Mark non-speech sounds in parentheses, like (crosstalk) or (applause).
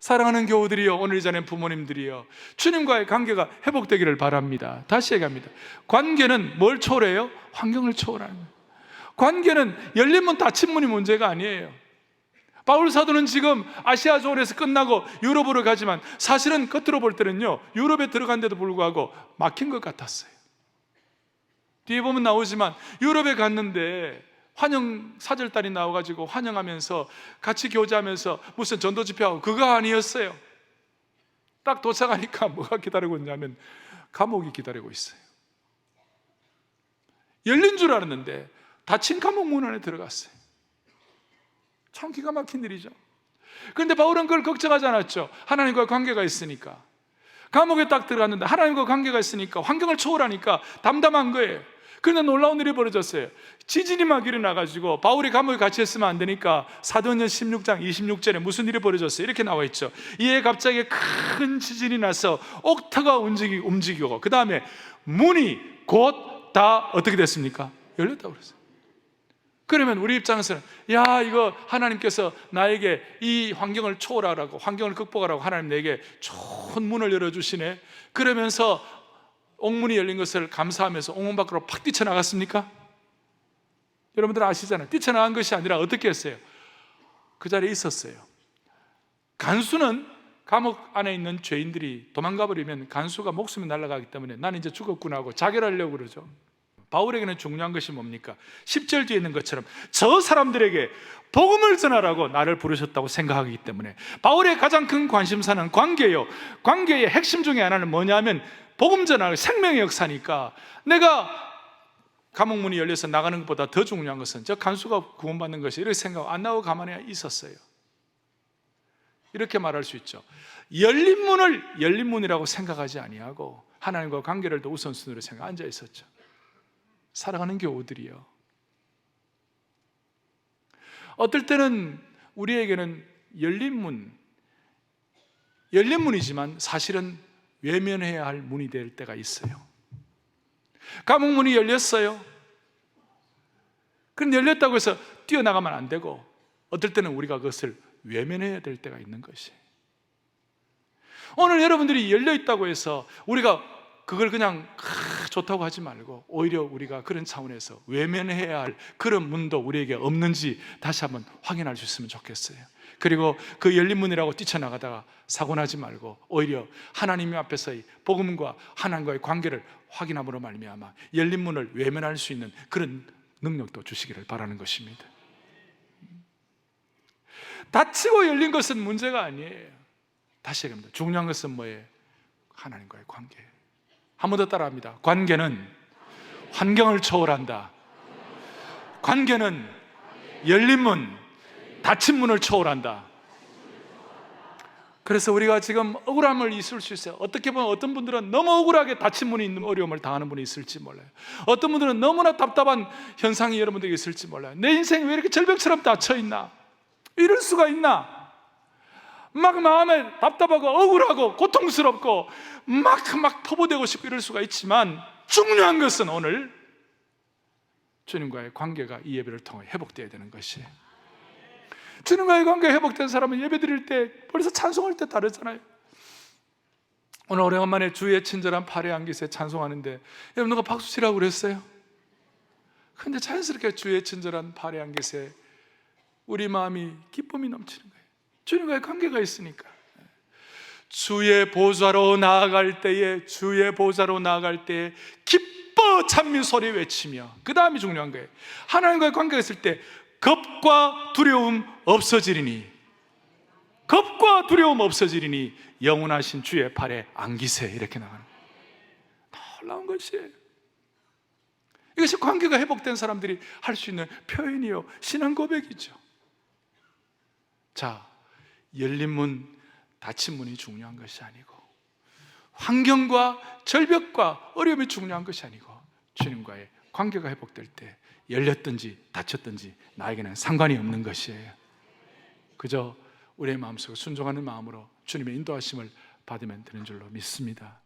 사랑하는 교우들이요, 오늘 이 자리에 부모님들이요, 주님과의 관계가 회복되기를 바랍니다. 다시 얘기합니다. 관계는 뭘 초월해요? 환경을 초월하는 거예요. 관계는 열린 문, 닫힌 문이 문제가 아니에요. 바울 사도는 지금 아시아 조원에서 끝나고 유럽으로 가지만 사실은 겉으로 볼 때는요, 유럽에 들어간데도 불구하고 막힌 것 같았어요. 뒤에 보면 나오지만 유럽에 갔는데 환영 사절단이 나와가지고 환영하면서 같이 교제하면서 무슨 전도 집회하고 그거 아니었어요. 딱 도착하니까 (laughs) 뭐가 기다리고 있냐면 감옥이 기다리고 있어요. 열린 줄 알았는데 닫힌 감옥 문 안에 들어갔어요. 참 기가 막힌 일이죠. 그런데 바울은 그걸 걱정하지 않았죠. 하나님과 관계가 있으니까. 감옥에 딱 들어갔는데 하나님과 관계가 있으니까 환경을 초월하니까 담담한 거예요. 그런데 놀라운 일이 벌어졌어요. 지진이 막 일어나가지고 바울이 감옥에 같이 있으면 안 되니까 사도행전 16장 26절에 무슨 일이 벌어졌어요? 이렇게 나와 있죠. 이에 갑자기 큰 지진이 나서 옥터가 움직이, 움직이고 그 다음에 문이 곧 다 어떻게 됐습니까? 열렸다고 그랬어요. 그러면 우리 입장에서는 야 이거 하나님께서 나에게 이 환경을 초월하라고 환경을 극복하라고 하나님 내게 좋은 문을 열어주시네 그러면서 옥문이 열린 것을 감사하면서 옥문 밖으로 팍 뛰쳐나갔습니까? 여러분들 아시잖아요 뛰쳐나간 것이 아니라 어떻게 했어요? 그 자리에 있었어요 간수는 감옥 안에 있는 죄인들이 도망가 버리면 간수가 목숨이 날아가기 때문에 나는 이제 죽었구나 하고 자결하려고 그러죠 바울에게는 중요한 것이 뭡니까? 10절 뒤에 있는 것처럼 저 사람들에게 복음을 전하라고 나를 부르셨다고 생각하기 때문에 바울의 가장 큰 관심사는 관계요. 관계의 핵심 중에 하나는 뭐냐면 복음 전하는 생명의 역사니까 내가 감옥 문이 열려서 나가는 것보다 더 중요한 것은 저 간수가 구원받는 것이 이렇게 생각 안 나오고 가만히 있었어요. 이렇게 말할 수 있죠. 열린 문을 열린 문이라고 생각하지 아니하고 하나님과 관계를 더 우선순위로 생각 앉아 있었죠. 사랑하는 교우들이요. 어떨 때는 우리에게는 열린 문, 열린 문이지만 사실은 외면해야 할 문이 될 때가 있어요. 감옥 문이 열렸어요. 그런데 열렸다고 해서 뛰어나가면 안 되고 어떨 때는 우리가 그것을 외면해야 될 때가 있는 것이. 오늘 여러분들이 열려 있다고 해서 우리가 그걸 그냥 아, 좋다고 하지 말고 오히려 우리가 그런 차원에서 외면해야 할 그런 문도 우리에게 없는지 다시 한번 확인할 수 있으면 좋겠어요. 그리고 그 열린 문이라고 뛰쳐나가다가 사고 나지 말고 오히려 하나님 앞에서의 복음과 하나님과의 관계를 확인함으로 말미암아 열린 문을 외면할 수 있는 그런 능력도 주시기를 바라는 것입니다. 닫히고 열린 것은 문제가 아니에요. 다시 얘기합니다. 중요한 것은 뭐예요? 하나님과의 관계예요. 한 번 더 따라합니다. 관계는 환경을 초월한다. 관계는 열린 문, 닫힌 문을 초월한다. 그래서 우리가 지금 억울함을 있을 수 있어요. 어떻게 보면 어떤 분들은 너무 억울하게 닫힌 문이 있는 어려움을 당하는 분이 있을지 몰라요. 어떤 분들은 너무나 답답한 현상이 여러분들에게 있을지 몰라요. 내 인생이 왜 이렇게 절벽처럼 닫혀 있나? 이럴 수가 있나? 막 마음에 답답하고 억울하고 고통스럽고 막, 막 포부되고 싶고 이럴 수가 있지만 중요한 것은 오늘 주님과의 관계가 이 예배를 통해 회복되어야 되는 것이에요. 주님과의 관계 회복된 사람은 예배 드릴 때 벌써 찬송할 때 다르잖아요. 오늘 오래간만에 주의 친절한 팔의 안기세 찬송하는데 여러분 누가 박수 치라고 그랬어요? 근데 자연스럽게 주의 친절한 팔의 안기세 우리 마음이 기쁨이 넘치는 거예요. 주님과의 관계가 있으니까. 주의 보좌로 나아갈 때에 주의 보좌로 나아갈 때에 기뻐 찬미 소리 외치며 그 다음이 중요한 거예요. 하나님과의 관계가 있을 때 겁과 두려움 없어지리니 겁과 두려움 없어지리니 영원하신 주의 팔에 안기세 이렇게 나가는 놀라운 것이에요. 이것이 관계가 회복된 사람들이 할 수 있는 표현이요 신앙 고백이죠. 자, 열린 문, 닫힌 문이 중요한 것이 아니고 환경과 절벽과 어려움이 중요한 것이 아니고 주님과의 관계가 회복될 때 열렸든지 닫혔든지 나에게는 상관이 없는 것이에요. 그저 우리의 마음속에 순종하는 마음으로 주님의 인도하심을 받으면 되는 줄로 믿습니다.